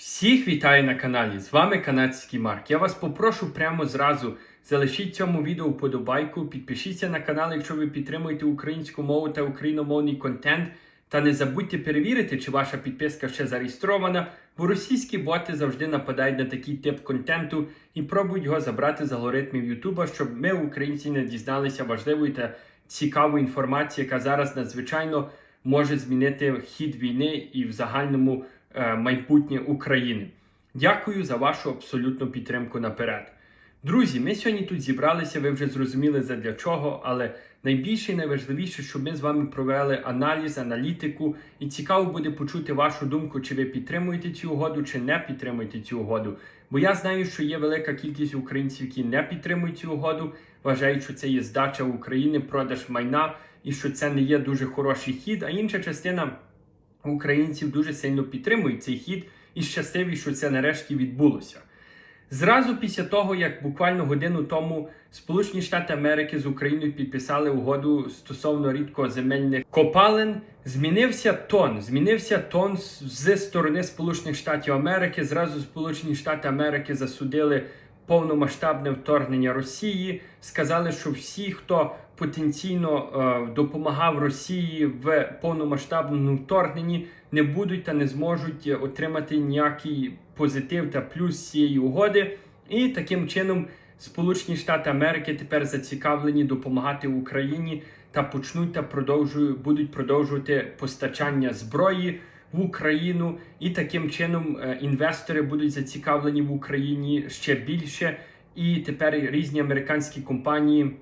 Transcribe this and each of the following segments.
Всіх вітаю на каналі. З вами канадський Марк. Я вас попрошу прямо зразу. Залишіть цьому відео вподобайку, підпишіться на канал, якщо ви підтримуєте українську мову та україномовний контент. Та не забудьте перевірити, чи ваша підписка ще зареєстрована, бо російські боти завжди нападають на такий тип контенту і пробують його забрати з алгоритмів Ютуба, щоб ми, українці, не дізналися важливої та цікавої інформації, яка зараз надзвичайно може змінити хід війни і в загальному майбутнє України. Дякую за вашу абсолютну підтримку наперед. Друзі, ми сьогодні тут зібралися, ви вже зрозуміли задля чого, але найбільше і найважливіше, щоб ми з вами провели аналіз, аналітику, і цікаво буде почути вашу думку, чи ви підтримуєте цю угоду, чи не підтримуєте цю угоду. Бо я знаю, що є велика кількість українців, які не підтримують цю угоду, вважають, що це є здача України, продаж майна і що це не є дуже хороший хід. А інша частина українців дуже сильно підтримують цей хід і щасливі, що це нарешті відбулося. Зразу після того, як буквально годину тому Сполучені Штати Америки з Україною підписали угоду стосовно рідкоземельних копалин, змінився тон. Змінився тон з- сторони Сполучених Штатів Америки. Зразу Сполучені Штати Америки засудили повномасштабне вторгнення Росії. Сказали, що всі, хто потенційно е, допомагав Росії в повномасштабному вторгненні, не будуть та не зможуть е, отримати ніякий позитив та плюс цієї угоди. І таким чином Сполучені Штати Америки тепер зацікавлені допомагати Україні та почнуть та продовжують будуть продовжувати постачання зброї в Україну, і таким чином е, інвестори будуть зацікавлені в Україні ще більше. І тепер різні американські компанії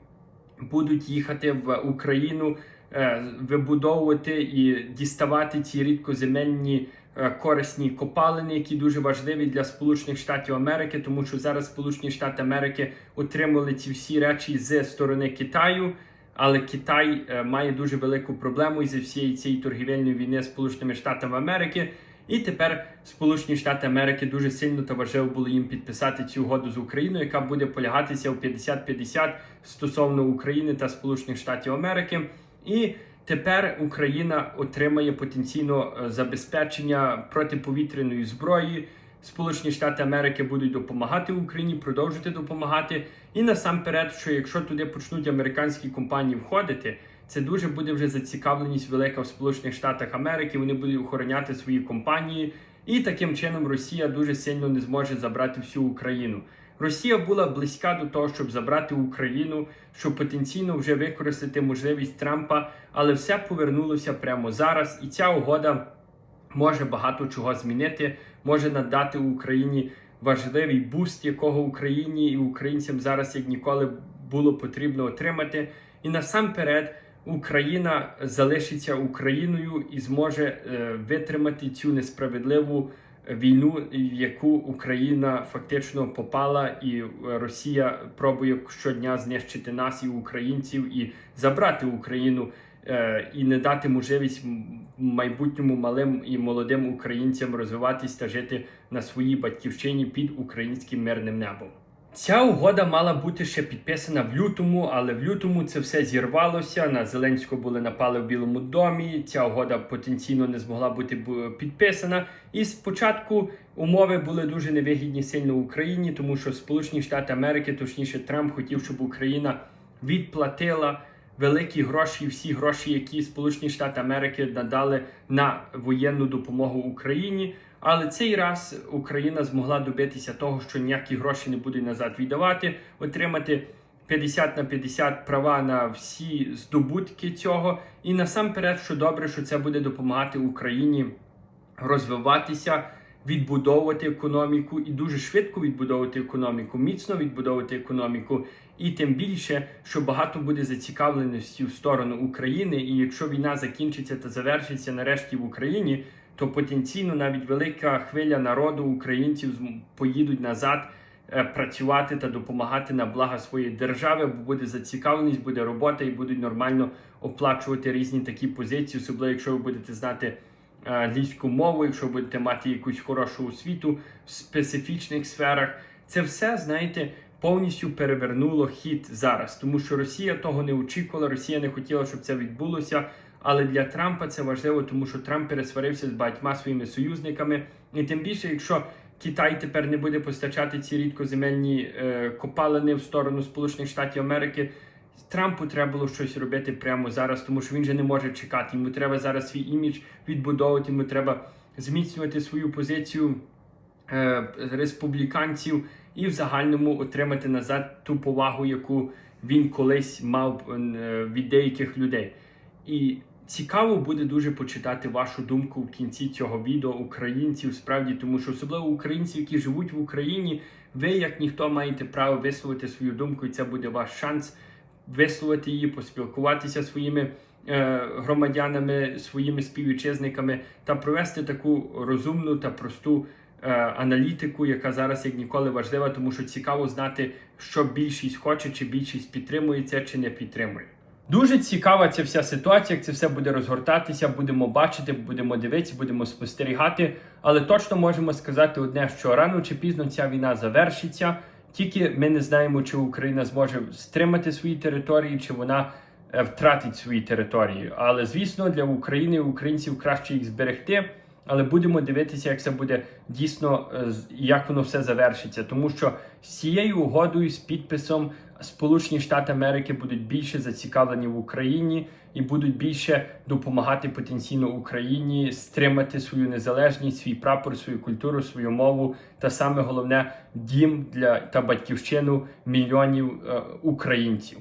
будуть їхати в Україну, е, вибудовувати і діставати ці рідкоземельні е, корисні копалини, які дуже важливі для Сполучених Штатів Америки, тому що зараз Сполучені Штати Америки отримали ці всі речі з сторони Китаю. Але Китай е, має дуже велику проблему із всієї цієї торгівельної війни з Сполученими Штатами Америки. І тепер Сполучені Штати Америки дуже сильно та важливо було їм підписати цю угоду з Україною, яка буде полягатися в 50-50 стосовно України та Сполучених Штатів Америки. І тепер Україна отримає потенційно е, забезпечення протиповітряної зброї. Сполучені Штати Америки будуть допомагати Україні, продовжувати допомагати. І насамперед, що якщо туди почнуть американські компанії входити, це дуже буде вже зацікавленість велика в Сполучених Штатах Америки. Вони будуть охороняти свої компанії, і таким чином Росія дуже сильно не зможе забрати всю Україну. Росія була близька до того, щоб забрати Україну, щоб потенційно вже використати можливість Трампа, але все повернулося прямо зараз, і ця угода може багато чого змінити, може надати Україні важливий буст, якого Україні і українцям зараз як ніколи було потрібно отримати. І насамперед Україна залишиться Україною і зможе е, витримати цю несправедливу війну, в яку Україна фактично попала, і Росія пробує щодня знищити нас і українців і забрати Україну е, і не дати можливість майбутньому малим і молодим українцям розвиватись та жити на своїй батьківщині під українським мирним небом. Ця угода мала бути ще підписана в лютому, але в лютому це все зірвалося. На Зеленського були напали в Білому домі. Ця угода потенційно не змогла бути підписана. І спочатку умови були дуже невигідні сильно Україні, тому що Сполучені Штати Америки, точніше Трамп, хотів, щоб Україна відплатила великі гроші, всі гроші, які Сполучені Штати Америки надали на воєнну допомогу Україні. Але цей раз Україна змогла добитися того, що ніякі гроші не будуть назад віддавати, отримати 50 на 50 права на всі здобутки цього. І насамперед, що добре, що це буде допомагати Україні розвиватися, відбудовувати економіку і дуже швидко відбудовувати економіку, міцно відбудовувати економіку. І тим більше, що багато буде зацікавленості в сторону України. І якщо війна закінчиться та завершиться нарешті в Україні, то потенційно навіть велика хвиля народу українців поїдуть назад е, працювати та допомагати на благо своєї держави, бо буде зацікавленість, буде робота і будуть нормально оплачувати різні такі позиції, особливо якщо ви будете знати е, англійську мову, якщо будете мати якусь хорошу освіту в специфічних сферах. Це все, знаєте, повністю перевернуло хід зараз, тому що Росія того не очікувала, Росія не хотіла, щоб це відбулося. Але для Трампа це важливо, тому що Трамп пересварився з багатьма своїми союзниками. І тим більше, якщо Китай тепер не буде постачати ці рідкоземельні е, копалини в сторону Сполучених Штатів Америки. Трампу треба було щось робити прямо зараз, тому що він же не може чекати. Йому треба зараз свій імідж відбудовувати, йому треба зміцнювати свою позицію республіканців і в загальному отримати назад ту повагу, яку він колись мав е, від деяких людей. І цікаво буде дуже почитати вашу думку в кінці цього відео українців, справді, тому що особливо українці, які живуть в Україні, ви як ніхто маєте право висловити свою думку, і це буде ваш шанс висловити її, поспілкуватися своїми е, громадянами, своїми співвітчизниками та провести таку розумну та просту е, аналітику, яка зараз як ніколи важлива, тому що цікаво знати, що більшість хоче, чи більшість підтримує це, чи не підтримує. Дуже цікава ця вся ситуація, як це все буде розгортатися. Будемо бачити, будемо дивитися, будемо спостерігати. Але точно можемо сказати одне, що рано чи пізно ця війна завершиться. Тільки ми не знаємо, чи Україна зможе стримати свої території, чи вона е, втратить свої території. Але звісно, для України і українців краще їх зберегти. Але будемо дивитися, як це буде дійсно, е, як воно все завершиться. Тому що з цією угодою, з підписом Сполучені Штати Америки будуть більше зацікавлені в Україні і будуть більше допомагати потенційно Україні стримати свою незалежність, свій прапор, свою культуру, свою мову та саме головне дім для та батьківщину мільйонів е, українців.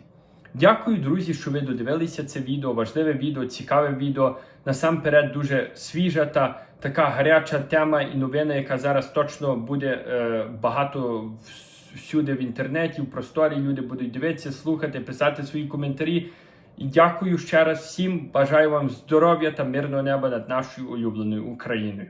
Дякую, друзі, що ви додивилися це відео. Важливе відео, цікаве відео. Насамперед, дуже свіжа та така гаряча тема і новина, яка зараз точно буде е, багато всюди в інтернеті, в просторі. Люди будуть дивитися, слухати, писати свої коментарі. І дякую ще раз всім. Бажаю вам здоров'я та мирного неба над нашою улюбленою Україною.